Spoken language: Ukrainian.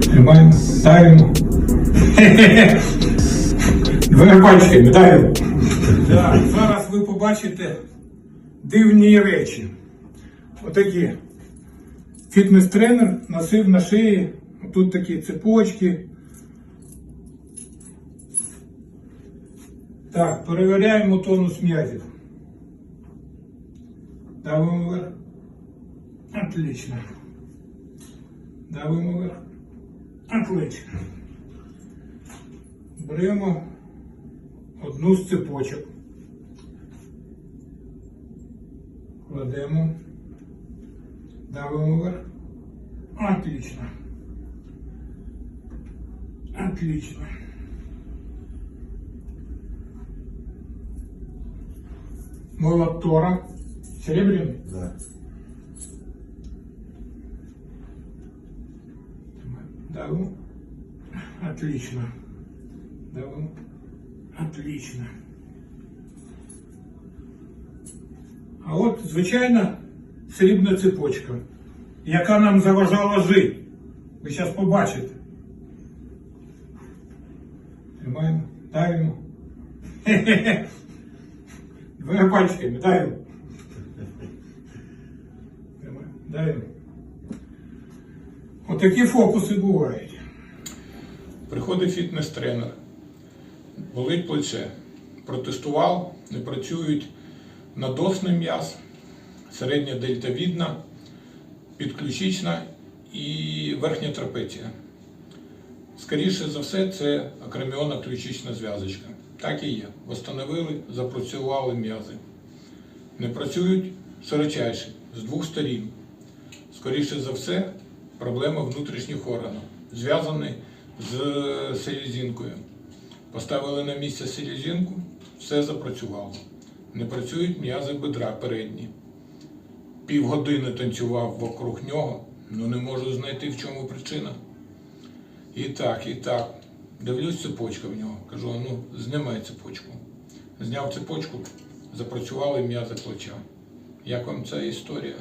Тримаємо, ставимо. Двома пальчиками, даємо. Так, зараз ви побачите дивні речі. Отакі. Фітнес-тренер носив на шиї. Тут такі цепочки. Так, перевіряємо тонус м'язів. Давимо вверх. Отлично. Давимо вверх. Отлично. Беремо одну з цепочок. Кладемо. Давимо вверх. Отлично. Отлично. Молот Тора. Серебряный? Да. Даву. Отлично. Даву. Отлично. А от, звичайна срібна цепочка, яка нам заважала жити. Ви зараз побачите. Тримаємо, давимо. Хе-хе-хе. Двома пальчиками, давимо. Тримаємо, давимо. Отакі фокуси бувають. Приходить фітнес-тренер, болить плече. Протестував, не працюють надосний м'яз, середня дельтавідна, підключична і верхня трапеція. Скоріше за все, це акроміонна ключична зв'язочка. Так і є. Восстановили, запрацювали м'язи. Не працюють широчайші з двох сторін. Скоріше за все, проблема внутрішніх органів, зв'язані з селезінкою. Поставили на місце селезінку, все запрацювало. Не працюють м'язи бедра передні. Півгодини танцював вокруг нього, але не можу знайти, в чому причина. І так, і так. Дивлюсь цепочка в нього. Кажу, ну, знімай цепочку. Зняв цепочку, запрацювали м'язи плеча. Як вам ця історія?